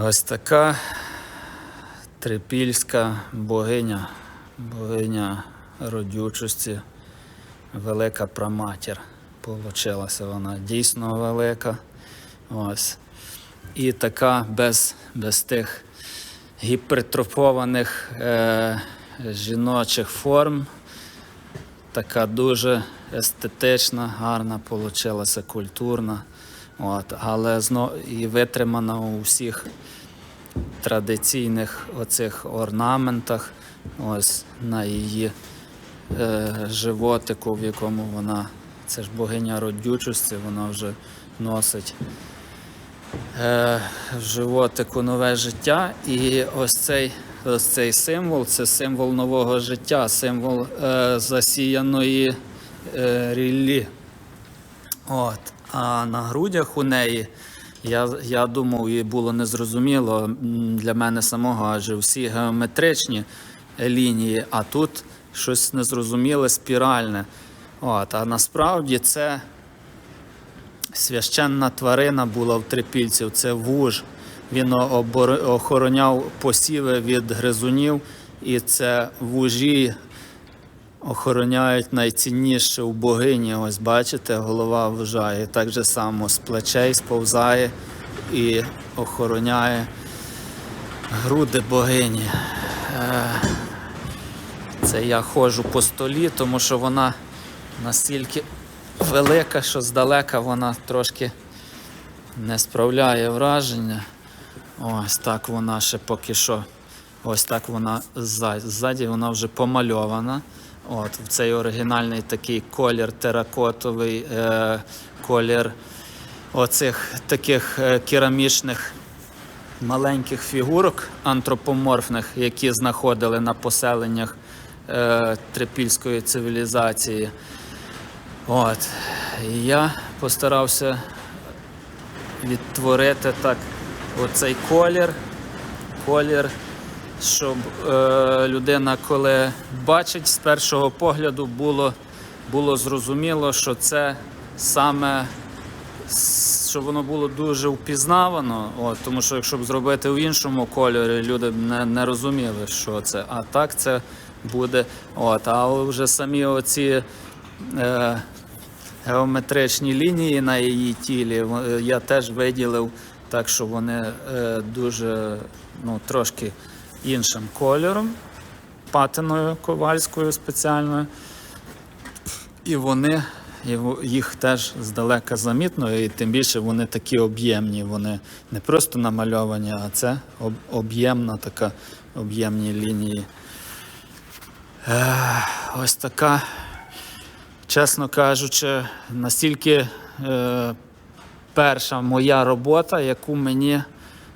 Ось така трипільська богиня, богиня родючості, велика праматір. Получилася вона дійсно велика. Ось. І така без, без тих гіпертрофованих е, жіночих форм. Така дуже естетична, гарна, получилася, культурна. От, але зно, і витримана у всіх традиційних оцих орнаментах, ось на її е, животику, в якому вона, це ж богиня родючості, вона вже носить е, в животику нове життя. І ось цей, ось цей символ це символ нового життя, символ е, засіяної е, ріллі. От. А на грудях у неї, я, я думав, і було незрозуміло для мене самого, адже всі геометричні лінії, а тут щось незрозуміле, спіральне. От. А насправді це священна тварина була в трипільців, це вуж. Він обор- охороняв посіви від гризунів, і це вужі охороняють найцінніше у богині. Ось бачите, голова вужа. І так же само з плечей сповзає і охороняє груди богині. Е, Це я ходжу по столі, тому що вона настільки велика, що здалека вона трошки не справляє враження. Ось так вона ще поки що. Ось так вона ззаді вона вже помальована. От, в цей оригінальний такий колір теракотовий, е, колір оцих таких е, керамічних маленьких фігурок антропоморфних, які знаходили на поселеннях е, трипільської цивілізації. От. І я постарався відтворити так оцей колір, колір, щоб е, людина, коли бачить з першого погляду, було, було зрозуміло, що це саме щоб воно було дуже впізнавано, от, тому що якщо б зробити в іншому кольорі, люди б не, не розуміли, що це. А так це буде. От, а вже самі оці е, геометричні лінії на її тілі е, я теж виділив так, що вони е, дуже ну, трошки іншим кольором, патиною ковальською спеціальною. І вони їх теж здалека замітно, і тим більше вони такі об'ємні. Вони не просто намальовані, а це об'ємна така об'ємні лінії. Ось така, чесно кажучи, настільки е, перша моя робота, яку мені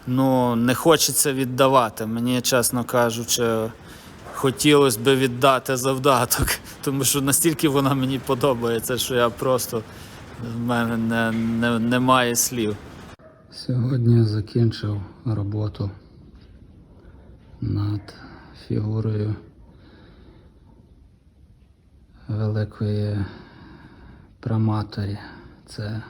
ну, не хочеться віддавати. Мені, чесно кажучи, хотілося б віддати завдаток, тому що настільки вона мені подобається, що я просто в мене не, не, немає слів. Сьогодні закінчив роботу над фігурою великої праматері. Це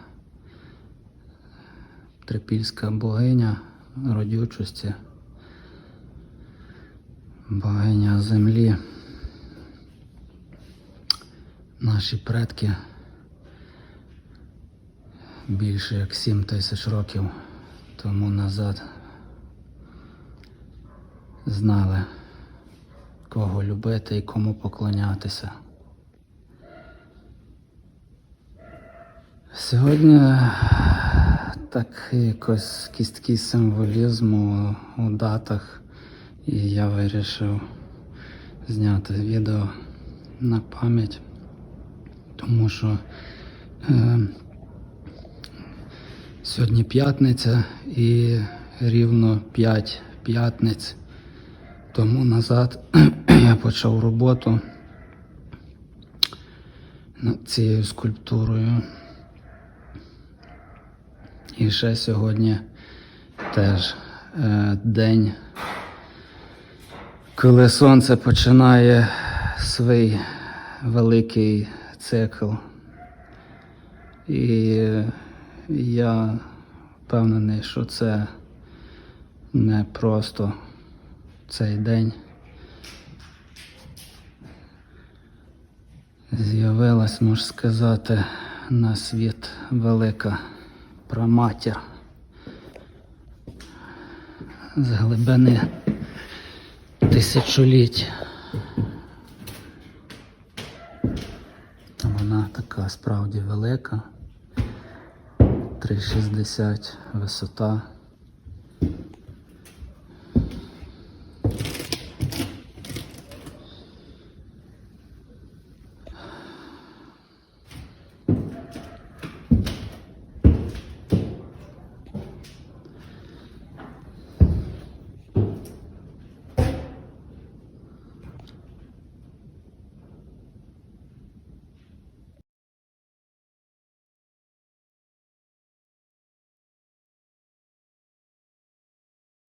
трипільська богиня родючості, богиня землі. Наші предки більше як 7 тисяч років тому назад знали, кого любити і кому поклонятися. Сьогодні так якось якийсь такий символізм у, у датах, і я вирішив зняти відео на пам'ять, тому що е, сьогодні п'ятниця і рівно 5 п'ятниць тому назад я почав роботу над цією скульптурою. І ще сьогодні теж е, день, коли сонце починає свій великий цикл. І я впевнений, що це не просто цей день з'явилась, можна сказати, на світ велика праматір з глибини тисячоліть. Вона така справді велика. 3,60 висота.